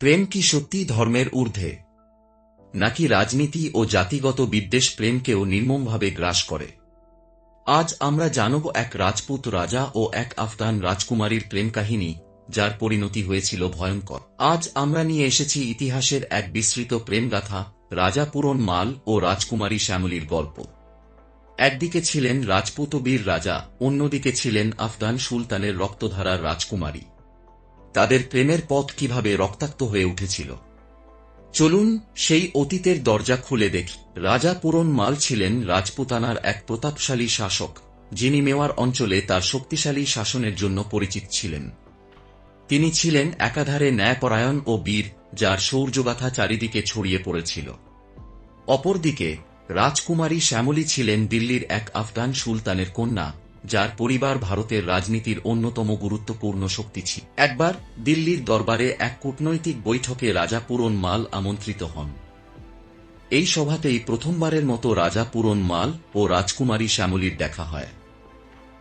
প্রেম কি সত্যি ধর্মের ঊর্ধ্বে? নাকি রাজনীতি ও জাতিগত বিদ্বেষ প্রেমকেও নির্মমভাবে গ্রাস করে? আজ আমরা জানব এক রাজপুত রাজা ও এক আফগান রাজকুমারীর প্রেম কাহিনী, যার পরিণতি হয়েছিল ভয়ঙ্কর। আজ আমরা নিয়ে এসেছি ইতিহাসের এক বিস্তৃত প্রেমগাথা, রাজা পূরণ মাল ও রাজকুমারী শ্যামলীর গল্প। একদিকে ছিলেন রাজপুত বীর রাজা, অন্যদিকে ছিলেন আফগান সুলতানের রক্তধারার রাজকুমারী। তাদের প্রেমের পথ কীভাবে রক্তাক্ত হয়ে উঠেছিল। চলুন সেই অতীতের দরজা খুলে দেখি। রাজা পূরণ মাল ছিলেন রাজপুতানার এক প্রতাপশালী শাসক, যিনি মেওয়ার অঞ্চলে তার শক্তিশালী শাসনের জন্য পরিচিত ছিলেন। তিনি ছিলেন একাধারে ন্যায়পরায়ণ ও বীর, যার সৌর্যগাথা চারিদিকে ছড়িয়ে পড়েছিল। অপরদিকে, রাজকুমারী শ্যামলী ছিলেন দিল্লির এক আফগান সুলতানের কন্যা যার পরিবার ভারতের রাজনীতির অন্যতম গুরুত্বপূর্ণ শক্তি ছিল। একবার দিল্লির দরবারে এক কূটনৈতিক বৈঠকে রাজা পূরণ মাল আমন্ত্রিত হন। এই সভাতেই প্রথমবারের মতো রাজা পূরণ মাল ও রাজকুমারী শ্যামলীর দেখা হয়।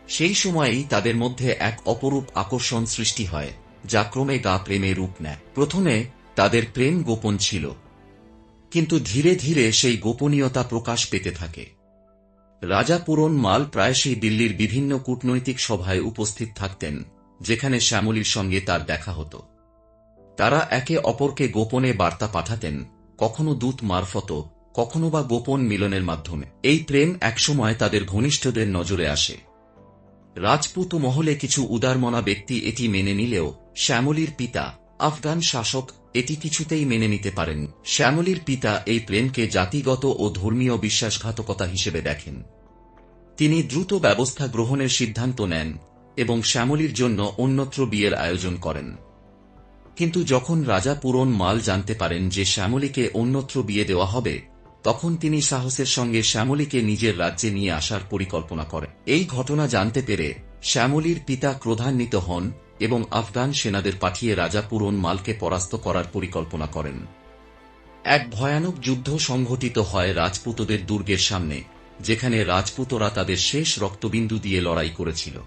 সেই সময়েই তাদের মধ্যে এক অপরূপ আকর্ষণ সৃষ্টি হয়, যা ক্রমে গা প্রেমে রূপ নেয়। প্রথমে তাদের প্রেম গোপন ছিল, কিন্তু ধীরে ধীরে সেই গোপনীয়তা প্রকাশ পেতে থাকে। রাজা পূরণ মাল প্রায়শই দিল্লির বিভিন্ন কূটনৈতিক সভায় উপস্থিত থাকতেন, যেখানে শ্যামলীর সঙ্গে তার দেখা হতো। তারা একে অপরকে গোপনে বার্তা পাঠাতেন, কখনো দূত মারফত কখনো বা গোপন মিলনের মাধ্যমে। এই প্রেম একসময় তাদের ঘনিষ্ঠদের নজরে আসে। রাজপুত মহলে কিছু উদারমনা ব্যক্তি এটি মেনে নিলেও, শ্যামলীর পিতা আফগান শাসক এটি কিছুতেই মেনে নিতে পারেন শ্যামলীর পিতা এই প্রেমকে জাতিগত ও ধর্মীয় বিশ্বাসঘাতকতা হিসেবে দেখেন। তিনি দ্রুত ব্যবস্থা গ্রহণের সিদ্ধান্ত নেন এবং শ্যামলীর জন্য অন্যত্র বিয়ের আয়োজন করেন। কিন্তু যখন রাজা পূরণ মাল জানতে পারেন যে শ্যামলীকে অন্যত্র বিয়ে দেওয়া হবে, তখন তিনি সাহসের সঙ্গে শ্যামলীকে নিজের রাজ্যে নিয়ে আসার পরিকল্পনা করেন। এই ঘটনা জানতে পেরে শ্যামলীর পিতা ক্রোধান্বিত হন এবং আফগান সেনাদের পাঠিয়ে রাজা পূরণ মালকে পরাস্ত করার পরিকল্পনা করেন। এক ভয়ানক যুদ্ধ সংঘটিত হয় রাজপুতদের দুর্গের সামনে, যেখানে রাজপুতরা তাদের শেষ রক্তবিন্দু দিয়ে লড়াই করেছিল।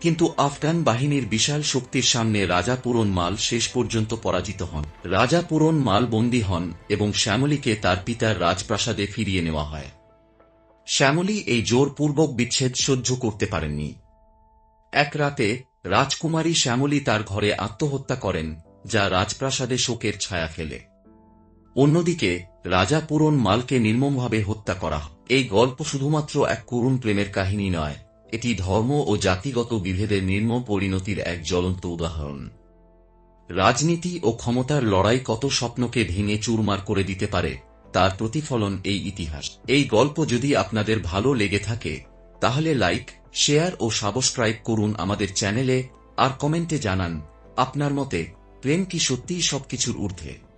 কিন্তু আফগান বাহিনীর বিশাল শক্তির সামনে রাজা পূরণ মাল শেষ পর্যন্ত পরাজিত হন। রাজা পূরণ মাল বন্দী হন এবং শ্যামলীকে তার পিতার রাজপ্রাসাদে ফিরিয়ে নেওয়া হয়। শ্যামলী এই জোরপূর্বক বিচ্ছেদ সহ্য করতে পারেননি। এক রাতে রাজকুমারী শ্যামলী তার ঘরে আত্মহত্যা করেন, যা রাজপ্রাসাদে শোকের ছায়া ফেলে। অন্যদিকে, রাজা পূরণ মালকে নির্মমভাবে হত্যা করা। এই গল্প শুধুমাত্র এক করুণ প্রেমের কাহিনী নয়, এটি ধর্ম ও জাতিগত বিভেদের নির্মম পরিণতির এক জ্বলন্ত উদাহরণ। রাজনীতি ও ক্ষমতার লড়াই কত স্বপ্নকে ভেঙে চুরমার করে দিতে পারে, তার প্রতিফলন এই ইতিহাস। এই গল্প যদি আপনাদের ভালো লেগে থাকে, তাহলে লাইক শেয়ার ও সাবস্ক্রাইব করুন আমাদের চ্যানেলে আর কমেন্টে জানান আপনার মতে প্রেম কি সত্যিই সবকিছুর ঊর্ধ্বে?